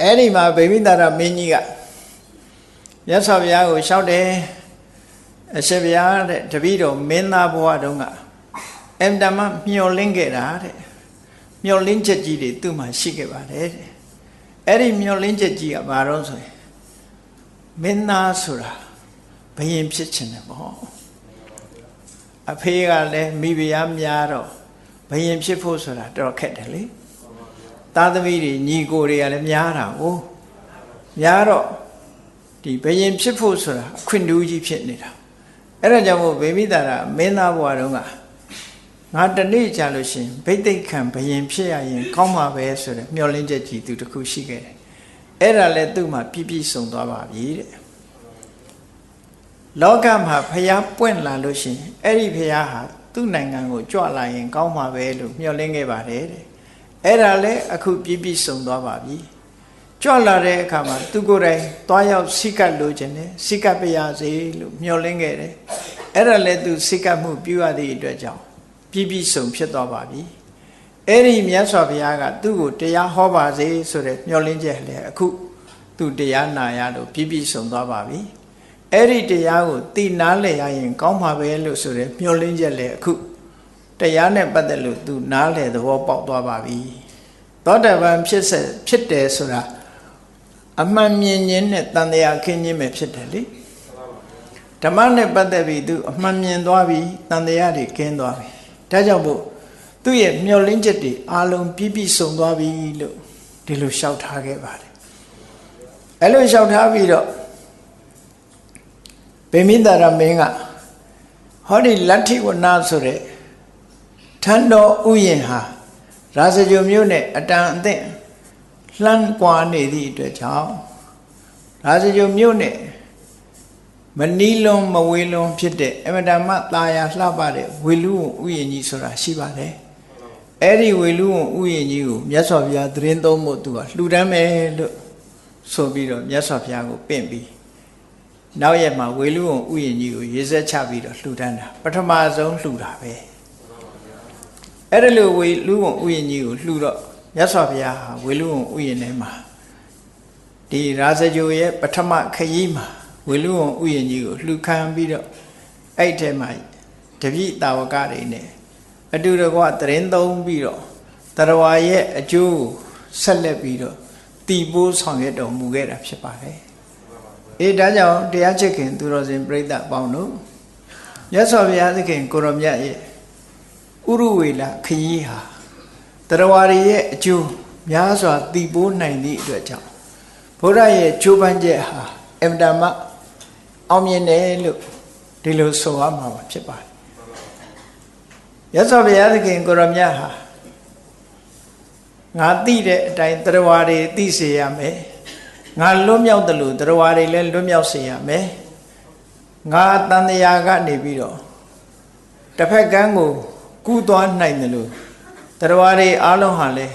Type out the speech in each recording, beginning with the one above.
အဲ့ဒီမှာဗိမိတာရမင်းကြီးကမြတ်စွာဘုရားကိုလျှောက်တယ်အရှင်ဘုရားတဲ့တပည့်တော်မင်းသားဘဝတုန်းကအမ်တမမျောလင်းခဲ့တာတဲ့မျောလင်းချက်ကြီးတွေသူ့မှာရှိခဲ့ပါတယ်တဲ့အဲ့ဒီမျောလင်းချက်ကြီးကဘာတော့ဆိုရင်မင်းသားဆိုတာဘယင်ဖြစ်ခြင်းတယ်ပေါ့အဖေကလည်းမိဖုရားများတော့ဘယင်ဖြစ်ဖို့ဆိုတာတော်ခက်တယ်လေ သားသမီးတွေညီကိုတွေကလည်းများတာ哦များတော့ဒီဘယင်ဖြစ်ဖို့ဆိုတာအခွင့်အရေးကြီးဖြစ်နေတာအဲ့ဒါကြောင့်မို့ဗေမိတာရမင်းသားဘဝတုန်းကငါတနေ့ကြာလို့ရှင်ဗိသိက်ခံဘယင်ဖြစ်ရရင်ကောင်းမှာပဲဆိုတဲ့မျှော်လင့်ချက်ကြီးသူတစ်ခုရှိခဲ့တယ်အဲ့ဒါလည်းသူ့မှာပြည့်ပြည့်စုံသွားပါပြီတဲ့လောကမှာဖျားပွင့်လာလို့ရှင်အဲ့ဒီဖျားဟာသူ့နိုင်ငံကိုကြွလာရင်ကောင်းမှာပဲလို့မျှော်လင့်ခဲ့ပါတယ်တဲ့ အဲ့ဒါလည်းအခုပြည့်ပြည့်စုံသွားပါပြီကြွလာတဲ့အခါမှာသူကိုယ်တိုင်သွားရောက်စိကတ်လို့ခြင်းနဲ့စိကတ်ပြရစေလို့မျှော်လင့်ခဲ့တယ်အဲ့ဒါလည်းသူစိကတ်မှုပြုရသည့်အတွက်ကြောင့်ပြည့်ပြည့်စုံဖြစ်သွားပါပြီအဲ့ဒီမြတ်စွာဘုရားကသူ့ကိုတရားဟောပါစေဆိုတဲ့မျှော်လင့်ချက်လည်းအခုသူတရားနာရလို့ပြည့်ပြည့်စုံသွားပါပြီအဲ့ဒီတရားကိုသိနားလည်ရရင် ကောင်းမှာပဲလို့ဆိုတဲ့မျှော်လင့်ချက်လည်းအခု တရားနဲ့ပတ်သက်လို့သူနားလည်သဘောပေါက်သွားပါပြီသောတပန်ဖြစ်စေဖြစ်တယ်ဆိုတာအမှန်မြင်ခြင်းနဲ့တန်တရားခင်းခြင်းပဲဖြစ်တယ်လေဓမ္မနဲ့ပတ်သက်ပြီးသူအမှန်မြင်သွားပြီတန်တရားတွေခင်းသွားပြီဒါကြောင့်မို့သူ့ရဲ့မျောလင်းချက်တွေအလုံးပြည့်ပြည့်စုံသွားပြီလို့ဒီလိုလျှောက်ထားခဲ့ပါတယ်အဲ့လိုလျှောက်ထားပြီးတော့ဗေမိတာရမင်းကဟောဒီလတ္ထိဝနာဆိုတဲ့ ထန်းတော်ဥယျင်ဟာရာဇဂုံမြို့နဲ့အတန်အသင့်လှမ်းကွာနေသည့်အတွက်ကြောင့်ရာဇဂုံမြို့နဲ့မနီးလွန်မဝေးလွန်ဖြစ်တဲ့အမတမตาယာလှပတဲ့ဝေလူဝဥယျင်ကြီးဆိုတာရှိပါတယ်အဲ့ဒီဝေလူဝဥယျင်ကြီးကိုမြတ်စွာဘုရားသတင်းသုံးဖို့သူကလှူဒန်းမယ်လို့ဆိုပြီးတော့မြတ်စွာဘုရားကိုပင့်ပြီးနောက်ရက်မှာဝေလူဝဥယျင်ကြီးကိုရေစက်ချပြီးတော့လှူဒန်းတာပထမဆုံးလှူတာပဲ အဲ့ဒါလို့ဝေလူဝဥယျင်ကြီးကိုလှူတော့မြတ်စွာဘုရားဟာဝေလူဝဥယျင်ထဲမှာဒီရာဇဂိုရဲ့ပထမခရီးမှာဝေလူဝဥယျင်ကြီးကိုလှူခံပြီးတော့အဲ့ထဲမှာတပိတာဝကတွေနဲ့အတူတကွတရင်သုံးပြီးတော့တရဝါရဲ့အကျိုးဆက်လက်ပြီးတော့တည်ပိုးဆောင်ရွက်တော်မူခဲ့တာဖြစ်ပါတယ်အေးဒါကြောင့်တရားချစ်ခင်သူတော်စင်ပြိဿအပေါင်းတို့မြတ်စွာဘုရားသခင်ကိုရောမြတ်ရဲ့ ဥရဝေလခရီးဟာတရဝါရဲ့အကျိုးများစွာတည်ပိုးနိုင်သည့်အတွက်ကြောင့်ဘုရားရဲ့ကြိုးပမ်းချက်ဟာအမတမအောင်မြင်တယ်လို့ဒီလိုဆိုရမှာဖြစ်ပါတယ်ရသော်ဘုရားသခင်ကိုရမြတ်ဟာငါသိတဲ့အတိုင်းတရားဝါတွေသိစေရမယ်ငါလွတ်မြောက်တယ်လို့တရားဝါတွေလည်းလွတ်မြောက်စေရမယ်ငါတန်တရားကနေပြီးတော့တစ်ဖက်ကန်းကို ကူးသွားနိုင်တယ်လို့တရားဝါတွေအားလုံးဟာလည်း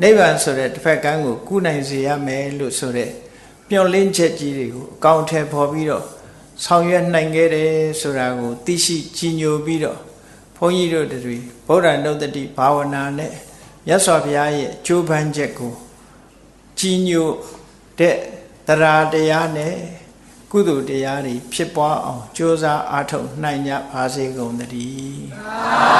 နိဗ္ဗာန်ဆိုတဲ့တစ်ဖက်ကန်းကိုကူးနိုင်စေရမယ်လို့ဆိုတဲ့မျောလင်းချက်ကြီးတွေကိုအကောင့်ထဲပေါ်ပြီးတော့ဆောင်ရွက်နိုင်ခဲ့တယ်ဆိုတာကိုသိရှိကြီးညိုပြီးတော့ဘုန်းကြီးတို့တွေဗုဒ္ဓနုတ္တိဘာဝနာနဲ့မြတ်စွာဘုရားရဲ့ကြိုးပမ်းချက်ကိုကြီးညိုတဲ့တရားတရားနဲ့ကုသိုလ်တရားတွေဖြစ်ပွားအောင်ကြိုးစားအားထုတ်နိုင်ကြပါစေကုန်သတည်းသာဓုသာ